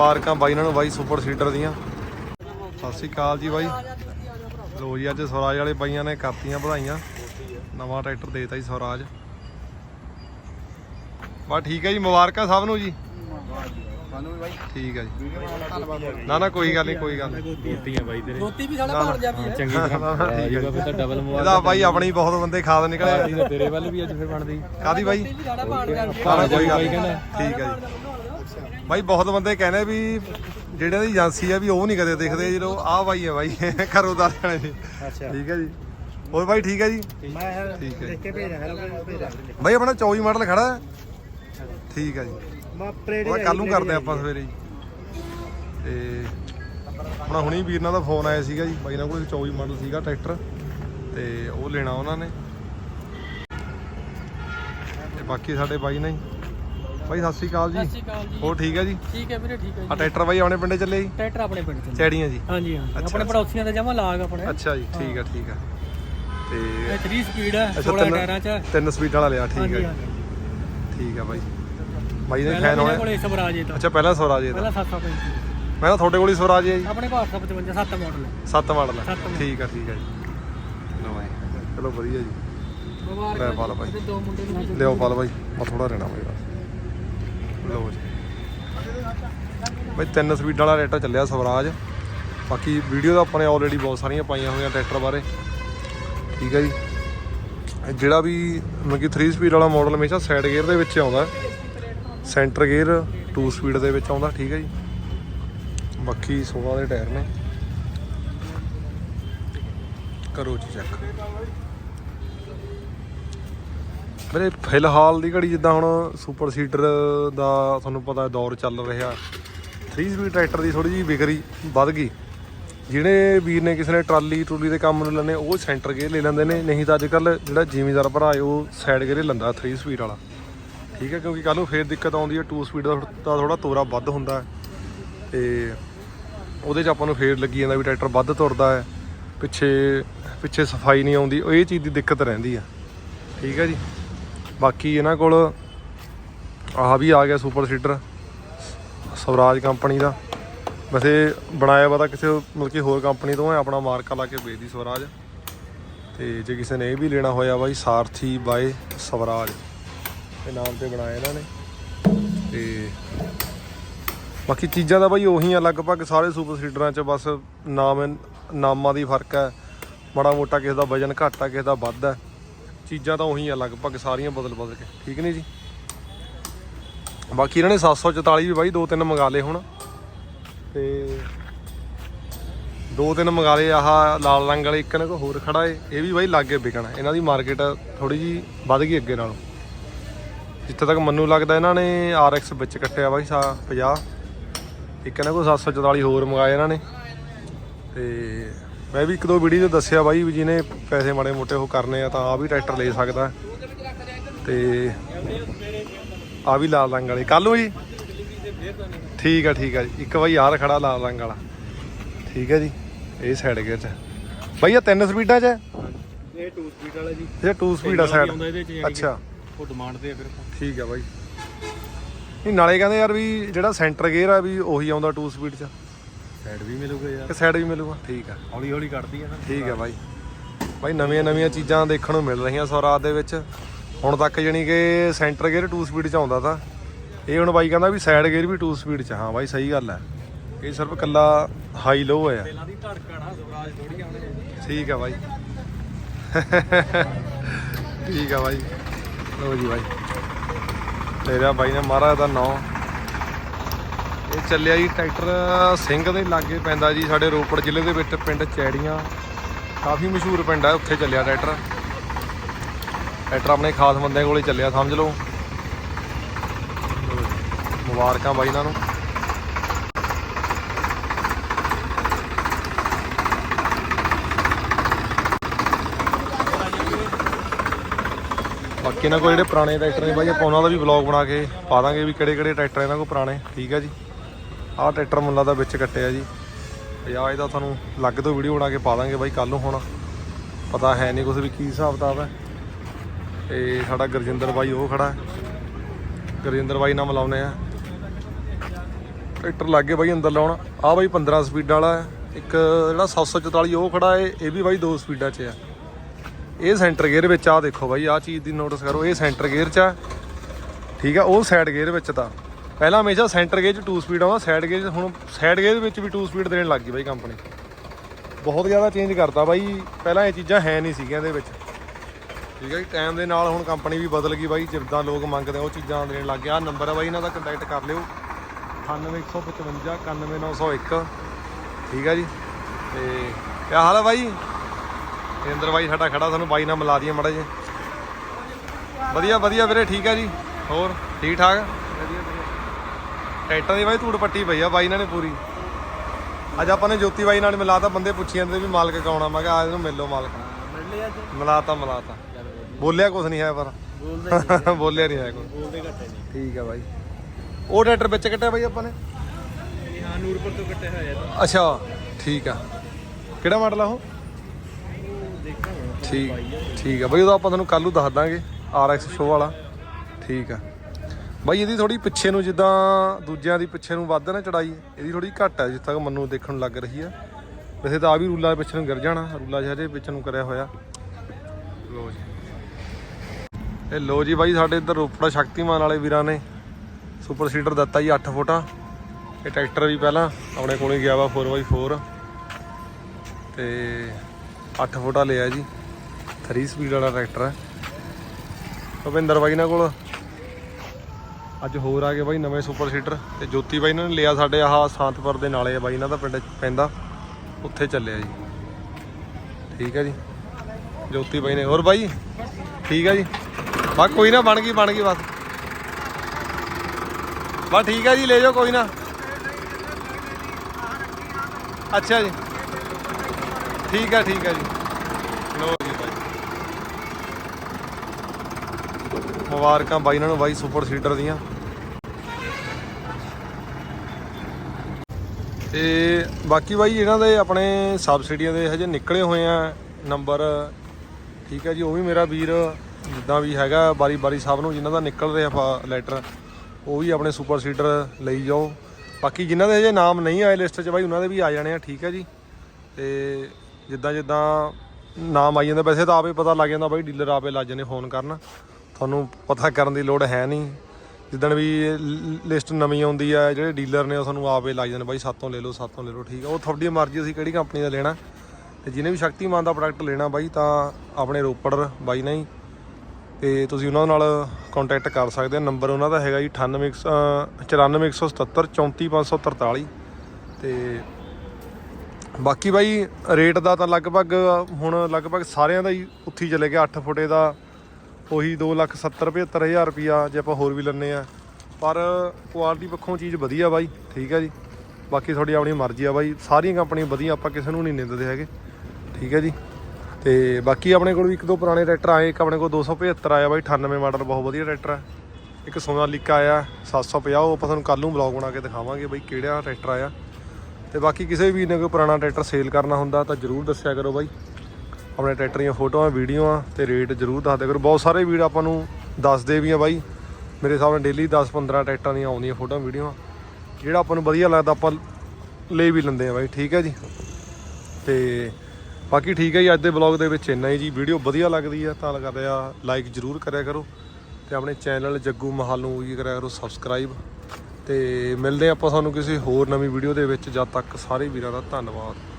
ਮੁਬਾਰਕਾਂ ਬਾਈ ਇਹਨਾਂ ਨੂੰ ਬਾਈ ਸੁਪਰ ਸੀਡਰ ਦੀਆਂ। ਸਤਿ ਸ੍ਰੀ ਅਕਾਲ ਜੀ ਬਾਈ। ਲੋ ਜੀ ਅੱਜ ਸਵਰਾਜ ਵਾਲੇ ਬਾਈਆਂ ਨੇ ਕਰਤੀਆਂ ਵਧਾਈਆਂ ਨਵਾਂ ਟਰੈਕਟਰ ਦੇਤਾ ਜੀ ਸਵਰਾਜ। ਬਾ ਠੀਕ ਹੈ ਜੀ ਮੁਬਾਰਕਾਂ ਸਭ ਨੂੰ ਜੀ। ਸਾਨੂੰ ਵੀ ਬਾਈ ਠੀਕ ਹੈ ਜੀ। ਧੰਨਵਾਦ ਨਾ ਨਾ ਕੋਈ ਗੱਲ ਨਹੀਂ ਕੋਈ ਗੱਲ ਨਹੀਂ। ਦੋਤੀਆਂ ਬਾਈ ਤੇਰੇ। ਦੋਤੀ ਵੀ ਸਾਡਾ ਭਾਰ ਜਾ ਵੀ ਹੈ। ਚੰਗੀ ਤਰ੍ਹਾਂ। ਠੀਕ ਹੈ ਆਜੂਗਾ ਫਿਰ ਤਾਂ ਡਬਲ ਮੋਬਾਈਲ ਇਹਦਾ ਬਾਈ ਆਪਣੀ ਬਹੁਤ ਬੰਦੇ ਖਾਦ ਨਿਕਲੇ ਤੇਰੇ ਵੱਲ ਵੀ ਅੱਜ ਫਿਰ ਬਣਦੀ। ਕਾਦੀ ਬਾਈ? ਸਾਡਾ ਕੋਈ ਗੱਲ। ਠੀਕ ਹੈ ਜੀ। ਬਾਈ ਬਹੁਤ ਬੰਦੇ ਕਹਿੰਦੇ ਵੀ ਜਿਹੜਿਆਂ ਦੀ ਏਜੰਸੀ ਆ ਵੀ ਉਹ ਨਹੀਂ ਕਦੇ ਦਿਖਦੇ ਜਦੋਂ ਆਹ ਬਾਈ ਹੈ ਬਾਈ ਘਰੋਂ ਦਾ ਲੈਣੇ ਜੀ। ਅੱਛਾ। ਠੀਕ ਹੈ ਜੀ। ਹੋਰ ਬਾਈ ਠੀਕ ਹੈ ਜੀ? ਮੈਂ ਠੀਕ ਹੈ ਦੇਖ ਕੇ ਭੇਜ ਰਿਹਾ ਭੇਜ ਰਿਹਾ। ਬਾਈ ਆਪਣਾ 24 ਮਾਡਲ ਖੜਾ ਹੈ? ਠੀਕ ਹੈ ਜੀ। ਮੈਂ ਪਰੇਡ ਕੱਲ ਨੂੰ ਕਰਦੇ ਆਪਾਂ ਸਵੇਰੇ ਜੀ। ਤੇ ਆਪਣਾ ਹੁਣੀ ਵੀਰ ਨਾਲ ਦਾ ਫੋਨ ਆਇਆ ਸੀਗਾ ਜੀ ਬਾਈ ਨਾਲ ਕੋਲ 24 ਮਾਡਲ ਸੀਗਾ ਟਰੈਕਟਰ। ਤੇ ਉਹ ਲੈਣਾ ਉਹਨਾਂ ਨੇ। ਤੇ ਬਾਕੀ ਸਾਡੇ ਬਾਈ ਨੇ ਜੀ। ਬਾਈ ਸਤਿ ਸ੍ਰੀ ਅਕਾਲ ਸਤਿ ਜੀ ਸ਼੍ਰੀ ਅਕਾਲ ਜੀ। ਹੋਰ ਠੀਕ ਹੈ ਜੀ? ਠੀਕ ਹੈ ਵੀਰੇ ਠੀਕ ਹੈ ਆ ਟਰੈਕਟਰ ਬਾਈ ਆਪਣੇ ਪਿੰਡੇ ਚੱਲੇ ਜੀ? ਟਰੈਕਟਰ ਆਪਣੇ ਪਿੰਡ ਚ ਚੈੜੀਆਂ ਜੀ। ਹਾਂਜੀ ਹਾਂ ਅੱਛਾ, ਆਪਣੇ ਪੜੋਸੀਆਂ ਦਾ ਜਮਾ ਲਾਗ ਆਪਣੇ। ਅੱਛਾ ਜੀ ਠੀਕ ਹੈ। ਠੀਕ ਹੈ ਤੇ ਇਹ 3 ਸਪੀਡ ਹੈ ਅੱਛਾ 16 ਤਿੰਨ ਟਾਇਰਾਂ ਚ। ਤਿੰਨ ਸਪੀਡ ਵਾਲਾ ਲਿਆ ਠੀਕ ਹੈ ਹਾਂਜੀ ਜੀ। ਹਾਂਜੀ। ਠੀਕ ਹੈ ਬਾਈ। ਬਾਈ ਦੇ ਫੈਨ ਹੋਣੇ। ਕੋਲੇ ਸਵਰਾਜ ਇਹ ਤਾਂ ਅੱਛਾ ਪਹਿਲਾਂ ਸਵਰਾਜ ਇਹਦਾ ਪਹਿਲਾਂ 735 ਮੈਂ ਤਾਂ ਤੁਹਾਡੇ ਕੋਲ ਹੀ ਸਵਰਾਜ ਹੈ ਜੀ। ਆਪਣੇ ਭਾਰਤ 55 7 ਮਾਡਲ ਹੈ ਸੱਤ ਮਾਡਲ ਹੈ ਸੱਤ। ਠੀਕ ਹੈ ਠੀਕ ਹੈ ਜੀ। ਲਓ ਬਾਈ। ਚਲੋ ਵਧੀਆ ਜੀ। ਲੈ ਪਾ ਲਾ ਬਾਈ। ਇਹਦੇ ਦੋ ਮੁੰਡੇ ਨੂੰ। ਲਿਓ ਪਾਲ ਬਾਈ। ਮੈਂ ਥੋੜਾ ਰਹਿਣਾ ਬਾਈ ਬਸ। ਲਓ ਜੀ। ਬਾਈ ਤਿੰਨ ਸਪੀਡ ਵਾਲਾ ਟਰੈਕਟਰ ਚੱਲਿਆ ਸਵਰਾਜ। ਬਾਕੀ ਵੀਡੀਓ ਤਾਂ ਆਪਾਂ ਨੇ ਆਲਰੇਡੀ ਬਹੁਤ ਸਾਰੀਆਂ ਪਾਈਆਂ ਹੋਈਆਂ ਟਰੈਕਟਰ ਬਾਰੇ। ਠੀਕ ਹੈ ਜੀ। ਜਿਹੜਾ ਵੀ ਮਤਲਬ ਕਿ 3 ਸਪੀਡ ਵਾਲਾ ਮਾਡਲ ਹਮੇਸ਼ਾ ਸਾਈਡ ਗੇਅਰ ਦੇ ਵਿੱਚ ਆਉਂਦਾ। ਸੈਂਟਰ ਗੇਅਰ 2 ਸਪੀਡ ਦੇ ਵਿੱਚ ਆਉਂਦਾ, ਠੀਕ ਹੈ ਜੀ। ਬਾਕੀ 16 ਦੇ ਟਾਇਰ ਨੇ। ਕਰੋ ਜੀ ਚੈੱਕ ਮੇਰੇ ਫਿਲਹਾਲ ਦੀ ਘੜੀ ਜਿੱਦਾਂ ਹੁਣ ਸੁਪਰ ਸੀਡਰ ਦਾ ਤੁਹਾਨੂੰ ਪਤਾ ਦੌਰ ਚੱਲ ਰਿਹਾ। 3 ਸਪੀਡ ਟਰੈਕਟਰ ਦੀ ਥੋੜੀ ਜਿਹੀ ਵਿਕਰੀ ਵੱਧ ਗਈ। ਜਿਹੜੇ ਵੀਰ ਨੇ ਕਿਸੇ ਨੇ ਟਰਾਲੀ, ਟਰੂਲੀ ਦੇ ਕੰਮ ਨੂੰ ਲੈਣੇ ਉਹ ਸੈਂਟਰ ਗੇਅਰ ਲੈ ਲੈਂਦੇ ਨੇ। ਨਹੀਂ ਤਾਂ ਅੱਜ ਕੱਲ ਜਿਹੜਾ ਜ਼ਿਮੀਦਾਰ ਭਰਾ ਹੈ, ਉਹ ਸਾਈਡ ਗੇਅਰ ਲੈਂਦਾ 3 ਸਪੀਡ ਵਾਲਾ। ਠੀਕ ਹੈ, ਕਿਉਂਕਿ ਕੱਲ ਨੂੰ ਫੇਰ ਦਿੱਕਤ ਆਉਂਦੀ ਹੈ 2 ਸਪੀਡ ਦਾ ਤਾਂ ਥੋੜਾ ਤੋਰਾ ਵੱਧ ਹੁੰਦਾ ਹੈ। ਤੇ ਉਹਦੇ 'ਚ ਆਪਾਂ ਨੂੰ ਫੇਰ ਲੱਗੀ ਜਾਂਦਾ ਵੀ ਟਰੈਕਟਰ ਵੱਧ ਤੁਰਦਾ ਹੈ। ਪਿੱਛੇ ਪਿੱਛੇ ਸਫ਼ਾਈ ਨਹੀਂ ਆਉਂਦੀ, ਉਹ ਇਹ ਚੀਜ਼ ਦੀ ਦਿੱਕਤ ਰਹਿੰਦੀ ਆ। ਠੀਕ ਹੈ ਜੀ। ਬਾਕੀ ਇਹਨਾਂ ਕੋਲ ਆਹ ਵੀ ਆ ਗਿਆ ਸੁਪਰ ਸੀਡਰ, ਸਵਰਾਜ ਕੰਪਨੀ ਦਾ। ਵੈਸੇ ਬਣਾਇਆ ਵਾ ਤਾਂ ਕਿਸੇ ਮਤਲਬ ਕਿ ਹੋਰ ਕੰਪਨੀ ਤੋਂ ਹੈ, ਆਪਣਾ ਮਾਰਕਾ ਲਾ ਕੇ ਵੇਚਦੀ ਸਵਰਾਜ। ਤੇ ਜੇ ਕਿਸੇ ਨੇ ਇਹ ਵੀ ਲੈਣਾ ਹੋਇਆ ਬਾਈ ਸਾਰਥੀ ਬਾਏ ਸਵਰਾਜ। ਇਹ ਨਾਮ ਤੇ ਬਣਾਇਆ ਇਹਨਾਂ ਨੇ। ਤੇ ਬਾਕੀ ਚੀਜ਼ਾਂ ਦਾ ਬਾਈ ਉਹੀ ਆ, ਲਗਭਗ ਸਾਰੇ ਸੁਪਰ ਸੀਡਰਾਂ 'ਚ ਬਸ ਨਾਮ, ਨਾਮਾਂ ਦੀ ਫ਼ਰਕ ਹੈ। ਮਾੜਾ ਮੋਟਾ ਕਿਸੇ ਦਾ ਵਜਨ ਘੱਟ ਆ, ਕਿਸੇ ਦਾ ਵੱਧ ਹੈ ਚੀਜ਼ਾਂ ਤਾਂ ਉਹੀ ਆ, ਲਗਭਗ ਸਾਰੀਆਂ ਬਦਲ ਬਦਲ ਕੇ। ਠੀਕ ਨਹੀਂ ਜੀ? ਬਾਕੀ ਇਹਨਾਂ ਨੇ 744 ਵੀ ਬਾਈ, ਦੋ ਤਿੰਨ ਮੰਗਾ ਲਏ ਹੁਣ। ਤੇ ਦੋ ਤਿੰਨ ਮੰਗਾ ਲਏ, ਆਹ ਲਾਲ ਰੰਗ ਵਾਲੇ ਇੱਕ ਨਾ ਕੋ ਹੋਰ ਖੜਾ ਏ। ਇਹ ਵੀ ਬਾਈ ਲਾਗੇ ਵਿਕਣਾ ਇਹਨਾਂ ਦੀ ਮਾਰਕੀਟ ਥੋੜੀ ਜੀ ਵੱਧ ਗਈ ਅੱਗੇ ਨਾਲੋਂ। ਜਿੱਥੇ ਤੱਕ ਮੈਨੂੰ ਲੱਗਦਾ ਇਹਨਾਂ ਨੇ RX ਵਿੱਚ ਕੱਟਿਆ ਬਾਈ ਸਾ 50 ਇੱਕ ਇਹਨਾਂ ਕੋ 744 ਹੋਰ ਮੰਗਾਏ ਇਹਨਾਂ ਨੇ। ਤੇ ਮੈਂ ਵੀ ਇੱਕ ਦੋ ਵੀਡੀਓ 'ਚ ਦੱਸਿਆ ਬਾਈ ਵੀ ਜਿਹਨੇ ਪੈਸੇ ਮਾੜੇ ਮੋਟੇ ਉਹ ਕਰਨੇ ਆ ਤਾਂ ਆ ਵੀ ਟਰੈਕਟਰ ਲੈ ਸਕਦਾ। ਤੇ ਆ ਵੀ ਲਾਲ ਰੰਗ ਵਾਲੇ। ਕੱਲ ਨੂੰ ਜੀ? ਠੀਕ ਆ ਠੀਕ ਆ ਜੀ। ਇੱਕ ਬਾਈ ਯਾਰ ਖੜਾ ਲਾਲ ਰੰਗ ਵਾਲਾ। ਠੀਕ ਹੈ ਜੀ। ਇਹ ਸਾਈਡ ਗੇਅਰ 'ਚ। ਬਾਈ ਇਹ ਤਿੰਨ ਸਪੀਡਾਂ 'ਚ ਹੈ? ਇਹ 2 ਸਪੀਡ ਵਾਲਾ ਜੀ। ਇਹ 2 ਸਪੀਡ ਆ ਸਾਈਡ ਅੱਛਾ। ਉਹ ਡਿਮਾਂਡ ਤੇ ਆ ਫਿਰ ਠੀਕ ਆ ਬਾਈ। ਨਹੀਂ ਨਾਲੇ ਕਹਿੰਦੇ ਯਾਰ ਵੀ ਜਿਹੜਾ ਸੈਂਟਰ ਗੇਅਰ ਆ ਵੀ ਉਹੀ ਆਉਂਦਾ 2 ਸਪੀਡ 'ਚ। ਸਾਈਡ ਵੀ ਮਿਲੂਗਾ ਯਾਰ। ਕਿ ਸਾਈਡ ਵੀ ਮਿਲੂਗਾ। ਠੀਕ ਆ। ਹੌਲੀ ਹੌਲੀ ਕੱਢਦੀ ਆ ਨਾ। ਠੀਕ ਹੈ ਬਾਈ। ਬਾਈ ਨਵੀਆਂ ਨਵੀਆਂ ਚੀਜ਼ਾਂ ਦੇਖਣ ਨੂੰ ਮਿਲ ਰਹੀਆਂ ਸਵਰਾਜ ਦੇ ਵਿੱਚ। ਹੁਣ ਤੱਕ ਜਾਣੀ ਕਿ ਸੈਂਟਰ ਗੇਅਰ 2 ਸਪੀਡ 'ਚ ਆਉਂਦਾ ਤਾਂ। ਇਹ ਹੁਣ ਬਾਈ ਕਹਿੰਦਾ ਵੀ ਸਾਈਡ ਗੇਅਰ ਵੀ 2 ਸਪੀਡ 'ਚ ਹਾਂ ਬਾਈ ਸਹੀ ਗੱਲ ਹੈ ਇਹ ਸਿਰਫ ਕੱਲਾ ਹਾਈ ਲੋ ਹੈ ਪਹਿਲਾਂ ਦੀ ਧੜਕਣ ਆ ਸਵਰਾਜ ਥੋੜੀ ਆਉਣੇ ਠੀਕ ਹੈ ਬਾਈ। ਠੀਕ ਹੈ ਬਾਈ। ਲੋ ਜੀ ਬਾਈ। ਤੇਰਾ ਬਾਈ ਨੇ ਮਹਾਰਾਜ ਦਾ ਨਾਂ। ਇਹ ਚੱਲਿਆ ਜੀ ਟਰੈਕਟਰ ਸਿੰਘ ਦੇ ਲਾਗੇ ਪੈਂਦਾ ਜੀ, ਸਾਡੇ ਰੋਪੜ ਜ਼ਿਲ੍ਹੇ ਦੇ ਵਿੱਚ, ਪਿੰਡ ਚੈੜੀਆਂ। ਕਾਫੀ ਮਸ਼ਹੂਰ ਪਿੰਡ ਹੈ ਉੱਥੇ ਚੱਲਿਆ ਟਰੈਕਟਰ। ਟਰੈਕਟਰ ਆਪਣੇ ਖਾਸ ਬੰਦਿਆਂ ਕੋਲੇ ਚੱਲਿਆ, ਸਮਝ ਲਓ। ਮੁਬਾਰਕਾਂ ਬਾਈ ਇਹਨਾਂ ਨੂੰ। ਬਾਕੀ ਇਹਨਾਂ ਕੋਲ ਜਿਹੜੇ ਪੁਰਾਣੇ ਟਰੈਕਟਰ ਨੇ ਬਾਈ, ਆਪਾਂ ਉਹਨਾਂ ਦਾ ਵੀ ਵਲੌਗ ਬਣਾ ਕੇ ਪਾ ਦਾਂਗੇ ਵੀ ਕਿਹੜੇ ਕਿਹੜੇ ਟਰੈਕਟਰ ਇਹਨਾਂ ਕੋਲ ਪੁਰਾਣੇ। ਠੀਕ ਹੈ ਜੀ। ਆਹ ਟਰੈਕਟਰ ਮੁੱਲਾ ਦਾ ਵਿੱਚ ਕੱਟਿਆ ਜੀ। ਤੇ ਆਹ ਇਹਦਾ ਤੁਹਾਨੂੰ ਲੱਗ ਤੋਂ ਵੀਡੀਓ ਬਣਾ ਕੇ ਪਾ ਦਾਂਗੇ ਬਾਈ ਕੱਲ ਨੂੰ ਹੁਣ। ਪਤਾ ਹੈ ਨਹੀਂ ਕੁਝ ਵੀ ਕੀ ਹਿਸਾਬ ਕਿਤਾਬ ਹੈ। ਤੇ ਸਾਡਾ ਗੁਰਜਿੰਦਰ ਬਾਈ ਉਹ ਖੜਾ ਗੁਰਜਿੰਦਰ ਬਾਈ ਨਾਲ ਮਿਲਾਉਨੇ ਆ। ਟਰੈਕਟਰ ਲੱਗ ਬਾਈ ਅੰਦਰ ਲਾਉਣ। ਆ ਬਾਈ 15 ਸਪੀਡ ਵਾਲਾ ਇੱਕ ਜਿਹੜਾ 744 ਉਹ ਖੜਾ ਹੈ। ਇਹ ਵੀ ਬਾਈ ਦੋ ਸਪੀਡਾਂ 'ਚ ਆ। ਇਹ ਸੈਂਟਰ ਗੇਅਰ ਵਿੱਚ ਆ ਦੇਖੋ ਬਾਈ ਆ ਚੀਜ਼ ਦੀ ਨੋਟਿਸ ਕਰੋ। ਇਹ ਸੈਂਟਰ ਗੇਅਰ 'ਚ ਆ। ਠੀਕ ਆ, ਉਹ ਸਾਈਡ ਗੇਅਰ ਵਿੱਚ ਤਾਂ। ਪਹਿਲਾਂ ਹਮੇਸ਼ਾ ਸੈਂਟਰ ਗੇਅਰ 'ਚ 2 ਸਪੀਡ ਆਉਂਦਾ ਸਾਈਡ ਗੇਅਰ 'ਚ ਹੁਣ ਸਾਈਡ ਗੇਅਰ ਵਿੱਚ ਵੀ 2 ਸਪੀਡ ਦੇਣ ਲੱਗ ਗਈ ਬਾਈ ਕੰਪਨੀ ਬਹੁਤ ਜ਼ਿਆਦਾ ਚੇਂਜ ਕਰਤਾ ਬਾਈ, ਪਹਿਲਾਂ ਇਹ ਚੀਜ਼ਾਂ ਹੈ ਨਹੀਂ ਸੀਗੀਆਂ ਇਹਦੇ ਵਿੱਚ। ਠੀਕ ਹੈ ਜੀ ਟਾਈਮ ਦੇ ਨਾਲ ਹੁਣ ਕੰਪਨੀ ਵੀ ਬਦਲ ਗਈ ਬਾਈ, ਜਿੱਦਾਂ ਲੋਕ ਮੰਗਦੇ ਉਹ ਚੀਜ਼ਾਂ ਦੇਣ ਲੱਗ ਗਿਆ ਨੰਬਰ ਹੈ ਬਾਈ, ਇਹਨਾਂ ਦਾ ਕੰਟੈਕਟ ਕਰ ਲਿਓ। 98155 91901 ਠੀਕ ਆ ਜੀ, ਤੇ ਕੀ ਹਾਲ ਹੈ ਬਾਈ? ਕੇਂਦਰ ਬਾਈ ਸਾਡਾ ਖੜਾ, ਤੁਹਾਨੂੰ ਬਾਈ ਨਾਲ ਮਿਲਾ ਦਈਏ ਮੜਾ ਜੀ ਵਧੀਆ ਵਧੀਆ ਵੀਰੇ, ਠੀਕ ਹੈ ਜੀ। ਹੋਰ ਠੀਕ ਠਾਕ ਟਰੈਕਟਰ ਦੀ ਬਾਈ ਧੂੜ ਪੱਟੀ ਪਈ ਆ ਬਾਈ ਇਹਨਾਂ ਨੇ ਪੂਰੀ। ਅੱਜ ਆਪਾਂ ਨੇ ਜੋਤੀ ਬਾਈ ਨਾਲ ਮਿਲਾਤਾ ਬੰਦੇ ਪੁੱਛੀ ਜਾਂਦੇ ਵੀ ਮਾਲਕ ਕੌਣ ਆ? ਮੈਂ ਕਿਹਾ ਆ ਇਹਨੂੰ ਮਿਲ ਮਾਲਕ ਮਿਲ ਲਿਆ ਅੱਜ? ਮਿਲਾਤਾ ਮਿਲਾਤਾ। ਬੋਲਿਆ ਕੁਝ ਨਹੀਂ ਹੈ ਪਰ। ਬੋਲਦੇ ਬੋਲਿਆ ਨਹੀਂ ਹੈ ਕੋਈ ਬੋਲਦੇ ਘੱਟੇ ਨਹੀਂ। ਠੀਕ ਹੈ ਬਾਈ। ਉਹ ਟਰੈਕਟਰ ਵਿੱਚ ਕੱਟਿਆ ਬਾਈ ਆਪਾਂ ਨੇ? ਹਾਂ ਨੂਰਪੁਰ ਤੋਂ ਕੱਟਿਆ ਹੋਇਆ ਤਾਂ। ਅੱਛਾ ਠੀਕ ਆ। ਕਿਹੜਾ ਮਾਡਲ ਆ ਉਹ? ਠੀਕ ਠੀਕ ਆ। ਬਾਈ ਉਹਦਾ ਆਪਾਂ ਤੁਹਾਨੂੰ ਕੱਲ ਨੂੰ ਦੱਸ ਦਾਂਗੇ। RX ਸ਼ੋ ਵਾਲਾ। ਠੀਕ ਆ। ਬਾਈ, ਇਹਦੀ ਥੋੜੀ ਪਿੱਛੇ ਨੂੰ ਜਿੱਦਾਂ ਦੂਜਿਆਂ ਦੀ ਪਿੱਛੇ ਨੂੰ ਵੱਧ ਨਾ ਚੜਾਈ ਇਹਦੀ ਥੋੜੀ ਘੱਟ ਹੈ ਜਿੱਥੇ ਤੱਕ ਮੈਨੂੰ ਦੇਖਣ ਲੱਗ ਰਹੀ ਹੈ ਵੈਸੇ ਤਾਂ ਆ ਵੀ ਰੂਲਾ ਪਿੱਛੇ ਨੂੰ ਗਿਰ ਜਾਣਾ, ਰੂਲਾ ਜਿਹੇ ਪਿੱਛੇ ਨੂੰ ਕਰਿਆ ਹੋਇਆ। ਲੋ ਜੀ। ਇਹ ਲੋ ਜੀ ਬਾਈ, ਸਾਡੇ ਇੱਧਰ ਰੋਪੜਾ ਸ਼ਕਤੀਮਾਨ ਵਾਲੇ ਵੀਰਾਂ ਨੇ ਸੁਪਰ ਸੀਡਰ ਦਿੱਤਾ ਜੀ 8 ਫੁੱਟਾ। ਇਹ ਟਰੈਕਟਰ ਵੀ ਪਹਿਲਾਂ ਆਪਣੇ ਕੋਲੇ ਗਿਆ ਵਾ 4x4 ਤੇ 8 ਫੁੱਟਾ ਲਿਆ ਜੀ। 3 ਸਪੀਡ ਵਾਲਾ ਟਰੈਕਟਰ ਹੈ। ਭਵਿੰਦਰ ਬਾਈ ਨਾਲ ਕੋਲ ਅੱਜ ਹੋਰ ਆ ਗਏ ਬਾਈ ਨਵੇਂ ਸੁਪਰ ਸੀਟਰ ਤੇ ਜੋਤੀ ਬਾਈ ਇਹਨਾਂ ਨੇ ਲਿਆ ਸਾਡੇ ਆਹ ਸਾਂਤਪੁਰ ਦੇ ਨਾਲੇ ਆ ਬਾਈ, ਇਹਨਾਂ ਦਾ ਪਿੰਡ ਪੈਂਦਾ। ਉੱਥੇ ਚੱਲਿਆ ਜੀ। ਠੀਕ ਹੈ ਜੀ। ਜੋਤੀ ਬਾਈ ਨੇ ਹੋਰ ਬਾਈ? ਠੀਕ ਹੈ ਜੀ। ਬਾ ਕੋਈ ਨਾ, ਬਣ ਗਈ ਬਣ ਗਈ ਬਸ। ਬਾ ਠੀਕ ਹੈ ਜੀ, ਲੈ ਜਾਓ ਕੋਈ ਨਾ। ਅੱਛਾ ਜੀ। ਠੀਕ ਹੈ ਠੀਕ ਹੈ ਜੀ। ਲੋ ਜੀ ਬਾਈ ਮੁਬਾਰਕਾਂ ਬਾਈ ਇਹਨਾਂ ਨੂੰ, ਬਾਈ ਸੁਪਰ ਸੀਡਰ ਦੀਆਂ। ਤੇ ਬਾਕੀ ਬਾਈ ਇਹਨਾਂ ਦੇ ਆਪਣੇ ਸਬਸਿਡੀਆਂ ਦੇ ਹਜੇ ਨਿਕਲੇ ਹੋਏ ਆ ਨੰਬਰ। ਠੀਕ ਹੈ ਜੀ, ਉਹ ਵੀ ਮੇਰਾ ਵੀਰ, ਜਿੱਦਾਂ ਵੀ ਹੈਗਾ ਬਾਰੀ ਬਾਰੀ ਸਭ ਨੂੰ, ਜਿਨ੍ਹਾਂ ਦਾ ਨਿਕਲ ਰਿਹਾ ਲੈਟਰ, ਉਹ ਵੀ ਆਪਣੇ ਸੁਪਰ ਸੀਡਰ ਲਈ ਜਾਓ। ਬਾਕੀ ਜਿਨ੍ਹਾਂ ਦੇ ਹਜੇ ਨਾਮ ਨਹੀਂ ਆਏ ਲਿਸਟ 'ਚ ਬਾਈ, ਉਹਨਾਂ ਦੇ ਵੀ ਆ ਜਾਣੇ ਆ, ਠੀਕ ਹੈ ਜੀ। ਤੇ ਜਿੱਦਾਂ ਜਿੱਦਾਂ ਨਾਮ ਆਈ ਜਾਂਦਾ, ਵੈਸੇ ਤਾਂ ਆਪੇ ਪਤਾ ਲੱਗ ਜਾਂਦਾ ਬਾਈ, ਡੀਲਰ ਆਪੇ ਲੱਜ ਜਾਂਦੇ ਫੋਨ ਕਰਨ। ਤੁਹਾਨੂੰ ਪਤਾ ਕਰਨ ਦੀ ਲੋੜ ਹੈ ਨਹੀਂ। ਜਿੱਦਣ ਵੀ ਲਿਸਟ ਨਵੀਂ ਆਉਂਦੀ ਆ, ਜਿਹੜੇ ਡੀਲਰ ਨੇ ਉਹ ਤੁਹਾਨੂੰ ਆਪੇ ਲੱਗ ਜਾਂਦੇ, ਬਾਈ ਸਾਤੋਂ ਲੈ ਲਓ, ਸਾਤੋਂ ਲੈ ਲਓ, ਠੀਕ ਆ। ਉਹ ਤੁਹਾਡੀ ਮਰਜ਼ੀ ਅਸੀਂ ਕਿਹੜੀ ਕੰਪਨੀ ਦਾ ਲੈਣਾ। ਤੇ ਜਿਹਨੇ ਵੀ ਸ਼ਕਤੀਮਾਨ ਦਾ ਪ੍ਰੋਡਕਟ ਲੈਣਾ ਬਾਈ, ਤਾਂ ਆਪਣੇ ਰੋਪੜ ਬਾਈ ਨਹੀਂ ਹੀ। ਤੇ ਤੁਸੀਂ ਉਹਨਾਂ ਨਾਲ ਕੰਟੈਕਟ ਕਰ ਸਕਦੇ ਹੋ। ਨੰਬਰ ਉਹਨਾਂ ਦਾ ਹੈਗਾ ਜੀ 98 94177 34543 ਤੇ ਬਾਕੀ ਬਾਈ ਰੇਟ ਦਾ ਤਾਂ ਲਗਭਗ ਹੁਣ ਲਗਭਗ ਸਾਰਿਆਂ ਦਾ ਹੀ ਉੱਥੀ ਚਲੇ ਗਿਆ। 8 ਫੁੱਟੇ ਦਾ ਉਹੀ 2,70,75,000 ਰੁਪਿਆ ਜੇ ਆਪਾਂ ਹੋਰ ਵੀ ਲੈਣੇ ਆ ਪਰ ਕੁਆਲਿਟੀ ਪੱਖੋਂ ਚੀਜ਼ ਵਧੀਆ ਬਾਈ ਠੀਕ ਹੈ ਜੀ। ਬਾਕੀ ਤੁਹਾਡੀ ਆਪਣੀ ਮਰਜ਼ੀ ਆ ਬਾਈ। ਸਾਰੀਆਂ ਕੰਪਨੀਆਂ ਵਧੀਆ ਆਪਾਂ ਕਿਸੇ ਨੂੰ ਨਹੀਂ ਨਿੰਦਦੇ ਹੈਗੇ। ਠੀਕ ਹੈ ਜੀ। ਤੇ ਬਾਕੀ ਆਪਣੇ ਕੋਲ ਵੀ ਇੱਕ ਦੋ ਪੁਰਾਣੇ ਟਰੈਕਟਰ ਆਏ ਇੱਕ ਆਪਣੇ ਕੋਲ 275 ਆਇਆ ਬਾਈ 98 ਮਾਡਲ ਬਹੁਤ ਵਧੀਆ ਟਰੈਕਟਰ ਹੈ ਇੱਕ ਸੋਨਾਲੀਕਾ ਆਇਆ 750 ਉਹ ਆਪਾਂ ਤੁਹਾਨੂੰ ਕੱਲ ਨੂੰ ਬਲੌਗ ਬਣਾ ਕੇ ਦਿਖਾਵਾਂਗੇ ਬਾਈ ਕਿਹੜਾ ਟਰੈਕਟਰ ਆਇਆ। ਤੇ ਬਾਕੀ ਕਿਸੇ ਵੀ ਨੇ ਕੋਈ ਪੁਰਾਣਾ ਟਰੈਕਟਰ ਸੇਲ ਕਰਨਾ ਹੁੰਦਾ ਤਾਂ ਜਰੂਰ ਦੱਸਿਆ ਕਰੋ ਬਾਈ। ਆਪਣੇ ਟਰੈਕਟਰ ਦੀਆਂ ਫੋਟੋਆਂ, ਵੀਡੀਓਆਂ ਤੇ ਰੇਟ ਜਰੂਰ ਦੱਸ ਦਿਆ ਕਰੋ। ਬਹੁਤ ਸਾਰੇ ਵੀਰ ਆਪਾਂ ਨੂੰ ਦੱਸਦੇ ਵੀ ਆ ਬਾਈ। ਮੇਰੇ ਹਿਸਾਬ ਨਾਲ ਡੇਲੀ 10-15 ਟਰੈਕਟਰਾਂ ਦੀਆਂ ਆਉਂਦੀਆਂ ਫੋਟੋਆਂ, ਵੀਡੀਓਆਂ। ਜਿਹੜਾ ਆਪਾਂ ਨੂੰ ਵਧੀਆ ਲੱਗਦਾ ਆਪਾਂ ਲੈ ਵੀ ਲੈਂਦੇ ਆ ਬਾਈ, ਠੀਕ ਹੈ ਜੀ? ਤੇ ਬਾਕੀ ਠੀਕ ਹੈ ਜੀ, ਅੱਜ ਦੇ ਬਲੌਗ ਦੇ ਵਿੱਚ ਇੰਨਾ ਹੀ ਜੀ। ਵੀਡੀਓ ਵਧੀਆ ਲੱਗਦੀ ਆ ਤਾਂ ਕਰਦੇ ਆ ਲਾਈਕ ਜਰੂਰ ਕਰਿਆ ਕਰੋ। ਤੇ ਆਪਣੇ ਚੈਨਲ ਜੱਗੂ ਮਹਾਲ ਨੂੰ ਵੀ ਕਰਿਆ ਕਰੋ ਸਬਸਕ੍ਰਾਈਬ ਤੇ ਮਿਲਦੇ ਆਪਾਂ ਤੁਹਾਨੂੰ ਕਿਸੇ ਹੋਰ ਨਵੀਂ ਵੀਡੀਓ ਦੇ ਵਿੱਚ। ਜਦ ਤੱਕ ਸਾਰੇ ਵੀਰਾਂ ਦਾ ਧੰਨਵਾਦ।